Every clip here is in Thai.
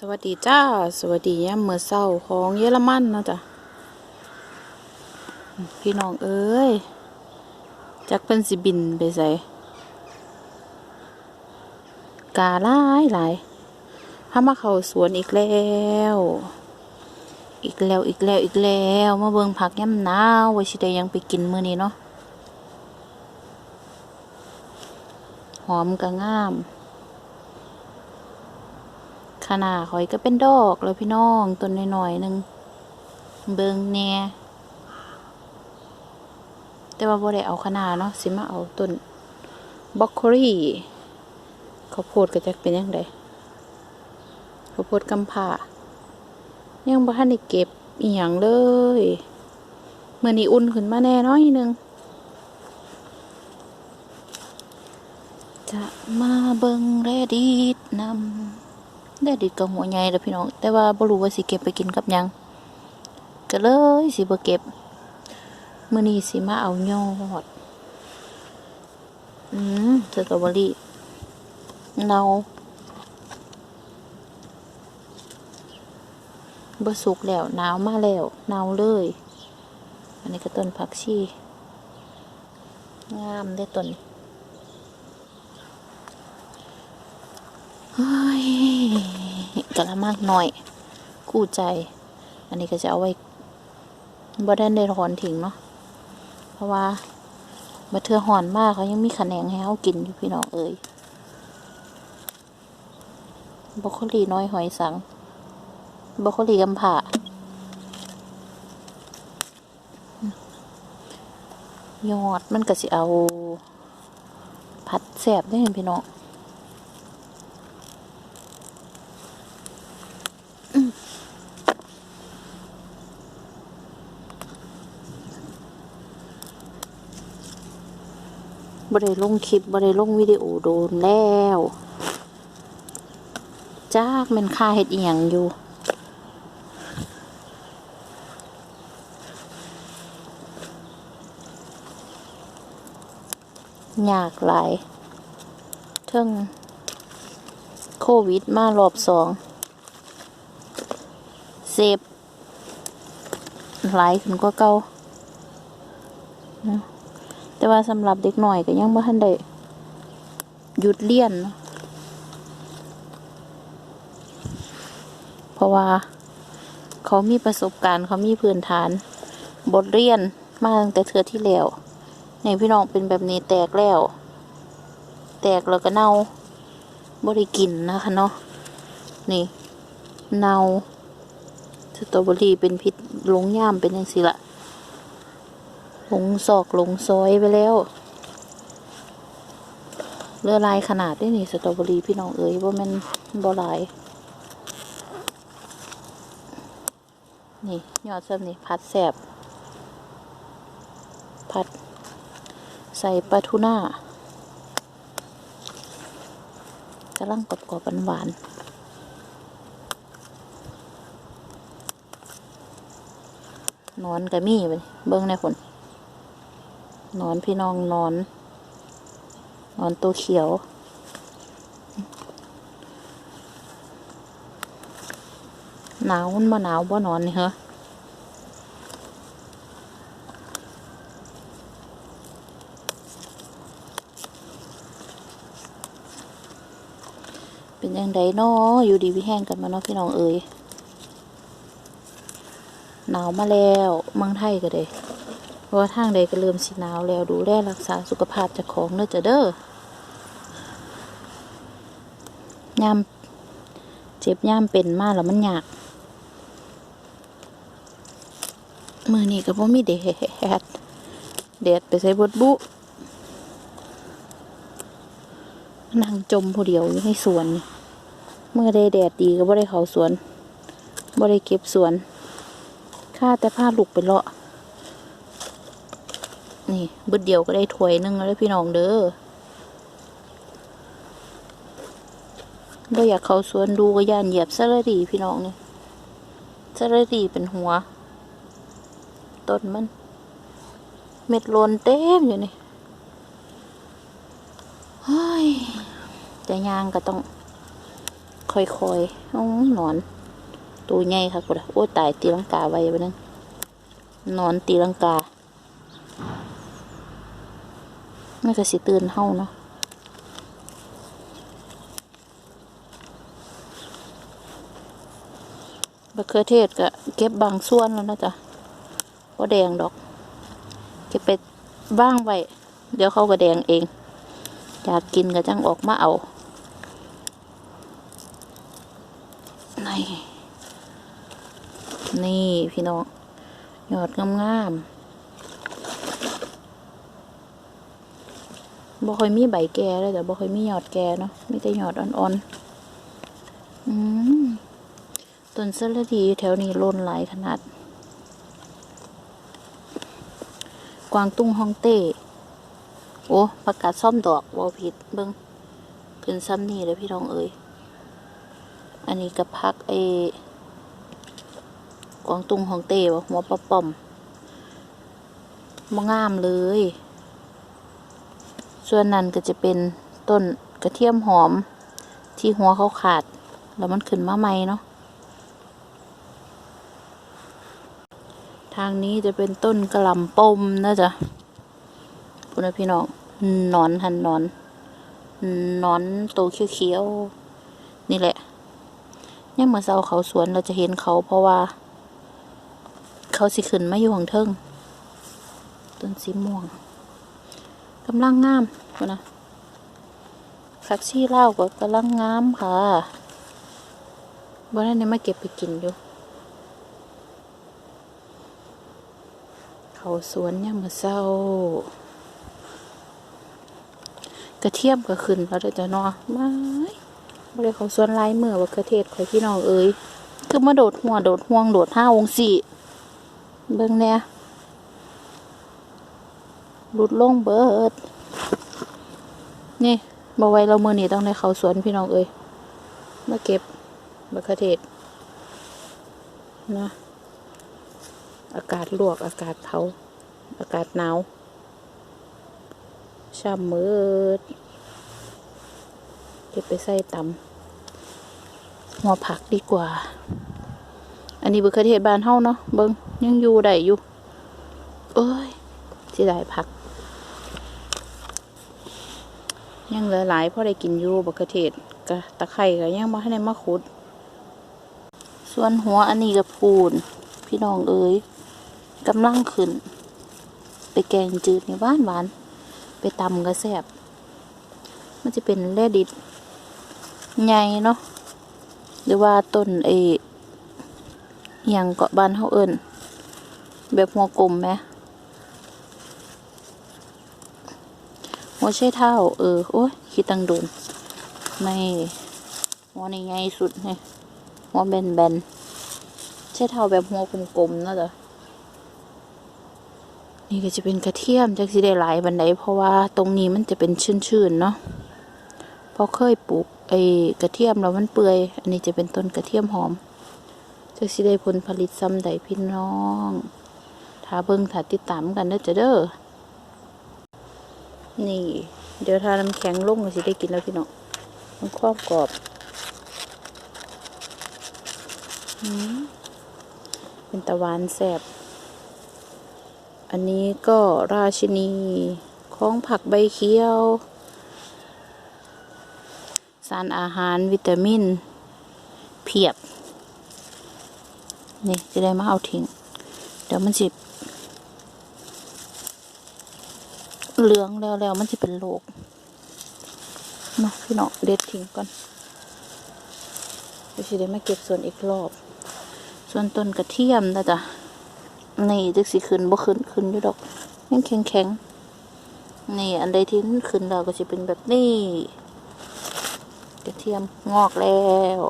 สวัสดีจ้า สวัสดียามมื้อเช้าของเยอรมันนะจ้ะพี่น้องเอ้ยจักเพิ่นสิบินไปไสกาหลายหลายพามาเข้าสวนอีกแล้ว อีกแล้วอีกแล้วอีกแล้วมาเบิ่งผักยามหนาวว่าสิได้ยังไปกินมื้อนี้เนาะหอมก็งาม ขนาดหอยก็เป็นดอกแล้วพี่น้องต้นน้อยๆหนึ่งเบิงแน่แต่ว่าบ่ได้เอาขนาดเนาะสิมาเอาต้นบล็อกโคลี่ข้าวโพดก็จะเป็นยังไงข้าวโพดกำผ่ายังบ่ทันได้เก็บอีหยังเลยเมื่อนี้อุ่นขึ้นมาแน่น้อยนึงจะมาเบิงแรดีดนำ ได้ดิดกับหัวใหญ่แล้วพี่น้อง แต่ว่าบ่รู้ว่าสิเก็บไปกินกับยังก็เลยสิบ่เก็บมื้อนี้สิมาเอายอดอืมสตรอเบอรี่เนาบ่สุกแล้วหนาวมาแล้วหนาวเลย อันนี้ก็ต้นผักชีงามได้ต้นเฮ้ย กะละมากหน่อย คู่ใจ อันนี้ก็จะเอาไว้บ่ได้ได้ถอนทิ้งเนาะเพราะว่าบัเทือหอนมากเขายังมีขะแขนงให้เขากินอยู่พี่น้องเอ่ยบรอกโคลีน้อยหอยสังบรอกโคลีกำผ่ายอดมันก็สิเอา ผัดแสบได้เห็นพี่น้อง บ่ได้ลงคลิปบ่ได้ลงวิดีโอโดนแล้วจ้ากมันค่าเฮ็ดอียงอยู่ ยากหลายเทิงโควิดมารอบสองเซฟหลายขึ้นกว่าเก่า แต่ว่าสำหรับเด็กหน่อยก็ยังบ่ทันได้หยุดเรียน เพราะว่า เขามีประสบการณ์ เขามีพื้นฐาน บทเรียนมาตั้งแต่เทือที่แล้วในพี่น้องเป็นแบบนี้แตกแล้ว แตกแล้วก็เน่าบ่ได้กินนะคะเนาะนี่เน่าสตรอเบอรี่เป็นพิษลงย่ามเป็นยังสิละ หลงซอกหลงซอยไปแล้วเรือลายขนาดได้นี่สตรอเบอรี่พี่น้องเอ๋ยว่ามันบ่หลายนี่ยอดเส้มนี่ผัดแสบผัด ใส่ปลาทูน่ากำลังกรอบๆหวานนอนกะมี่ไปเบิ้งในผล นอนพี่น้องนอน นอนตัวเขียว หนาวมันบ่หนาวบ่นอนนี่เหรอเป็นยังไงเนาะอยู่ดีวิแห้งกันมาเนาะพี่น้องเอ๋ยหนาวมาแล้วเมืองไทยก็เด้ เพราะว่าทางใดก็เริ่มสิหนาวแล้วดูแลรักษาสุขภาพจากของเด้อจะเด้อยามเจ็บยามเป็นมากแล้วมันยากมือนี้ก็บ่มีแดดแดดไปใส่บดบุ นั่งจมผู้เดียวอยู่ในสวน เมื่อได้แดดดีก็บ่ได้เขาสวนบ่ได้เก็บสวนข้าแต่ผ้าลูกไปเลาะ นี่บึดเดียวก็ได้ถ้วยหนึงแล้วพี่น้องเด้อบ่อยากเขาสวนดูก็ย่านเหยียบซะเลดีพี่น้องนี่ซะเลดีเป็นหัว ต้นมัน เม็ดโลนเต็มอยู่นี่เฮ้ยแต่ยางก็ต้องค่อยๆอ๋หนอน ตัวใหญ่ค่ะกูดโอ้ตายตีลังกาไว้ไปนึงนอนตีลังกา ไม่ก็สิตื่นเฮาเนาะบะเขือเทศก็เก็บบางส่วนแล้วนะจ๊ะก็แดงดอก เก็บไปบ้างไว้ เดี๋ยวเขาก็แดงเอง อยากกินก็จังออกมาเอานี่ นี่พี่น้อง ยอดงามๆ บ่ค่อยมีใบแก่เลยแต่บ่ค่อยมียอดแก่เนาะมีแต่ยอดอ่อนๆ อืมต้นสะระดีแถวนี้ล้นหลายขนาด กวางตุ้งฮองเต้ โอ้ประกาศซ่อมดอกวอผิดเบิ้งขึ้นซ้ำนี่เลยพี่น้องเอ้ยอันนี้กับพักเอกวางตุ้งฮองเต้บ่หัวปะป่อมมงามเลย ส่วนนั้นก็จะเป็นต้นกระเทียมหอมที่หัวเขาขาด แล้วมันขึ้นมาใหม่เนาะทางนี้จะเป็นต้นกระลำปมนะจ๊ะพุณพี่น้องนอนหันนอนนอนโตวเขียวๆนี่แหละเนี่ยามมื่อเช้าเขาสวนเราจะเห็นเขาเพราะว่า เขาสิขึ้นมาอยู่ข้างเทิงต้นสีม่วง กำลังงามนะผักชีเล่าก็กำลังงามค่ะบ้านนี้มาเก็บไปกินอยู่ เขาสวนเนี่ยมมาเศร้ากระเทียมก็ขึ้นแล้วเด้อจ้ะนาะไม่ไม่ได้เขาสวนลายเมื่อว่ากระเทศข่อยพี่น้องเอ้ยคือมาโดดหัวโดดห่วงโดดห้าองสี่เบิ่งเนี่ย หลุดลงเบิด นี่บ่ไว้เรามือนี่ต้องในเขาสวนพี่น้องเอ้ยมาเก็บบักเขือเทศนะอากาศลวกอากาศเผาอากาศหนาวช่ำมืดเก็บไปใส่ตำหัวผักดีกว่า อันนี้บุคเทศบานเฮาเนาะเบิงยังอยู่ได้อยู่ เอ้ยสิได้ผัก ยังเหลือหลายพราะได้กินอยู่บุคเทศกะตะไคร่กะยังมาให้ได้มาขุด ส่วนหัวอันนี้กับปูน พี่น้องเอ้ยกำลังขึ้น ไปแกงจืดในบ้านหวาน ไปตำกระแซบมันจะเป็นแร่ดิดใหญ่เนาะหรือว่าต้นเออย่างเกาะบ้านเฮาเอิ้นแบบหัวกลมไหม หัวใช้เท้าเออ โอ้ยคิดตังโดนไม่หัวนี่ใหญ่สุดเนี่ยหัวแบนๆใช้เท้าแบบหัวกลมๆเนาะจ้ะนี่ก็จะเป็นกระเทียมจากสิได้หลายบันไดเพราะว่าตรงนี้มันจะเป็นชื้นๆเนาะเพราะเคยปลูกไอ้กระเทียมแล้วมันเปื่อย อันนี้จะเป็นต้นกระเทียมหอมจากสิได้ผลผลิตซ้ำใดพี่น้องถ้าเบิ่งถ้าติดตามกันเด้อจะเด้อ นี่ เดี๋ยวถ้าน้ำแข็งลงก็สิได้กินแล้วพี่น้องมันครอบกรอบเป็นตะวันแสบ อันนี้ก็ราชินีของผักใบเขียว สารอาหารวิตามิน เพียบ นี่จะได้มาเอาทิ้ง เดี๋ยวมันสิ เหลืองแล้วแล้วมันจะเป็นโรคเนาะพี่เนาะเด็ดทิ้งก่อนเดี๋ยวสิได้มาเก็บส่วนอีกรอบ ส่วนต้นกระเทียมนะจ๊ะนี่จักสิขึ้นบ่ขึ้นขึ้นอยู่ดอกยังแข็งแข็งๆนี่อันใดที่ขึ้นแล้วก็จะเป็นแบบนี้กระเทียมงอกแล้ว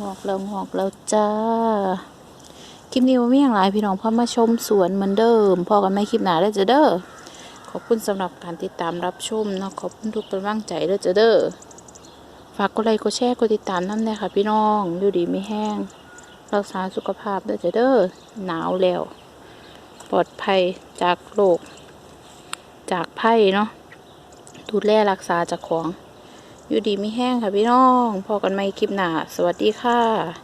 งอกแล้วงอกแล้วจ้า คลิปนี้ว่ามีอย่างไรพี่น้องพ่อมาชมสวนเหมือนเดิมพ่อกันไม่คลิปหนาได้อจะเด้อขอบคุณสำหรับการติดตามรับชมเนาะขอบคุณทุกกำลังใจเด้อจะเด้อฝากกดไลค์กดแชร์กดติดตามน้ำเลยค่ะ พี่น้องอยู่ดีไม่แห้ง รักษาสุขภาพเด้อจะเด้อหนาวแล้ว ปลอดภัยจากโรคจากภัยเนาะดูแลรักษาจากของ อยู่ดีไม่แห้งค่ะพี่น้องพอกันใหม่คลิปหนาสวัสดีค่ะ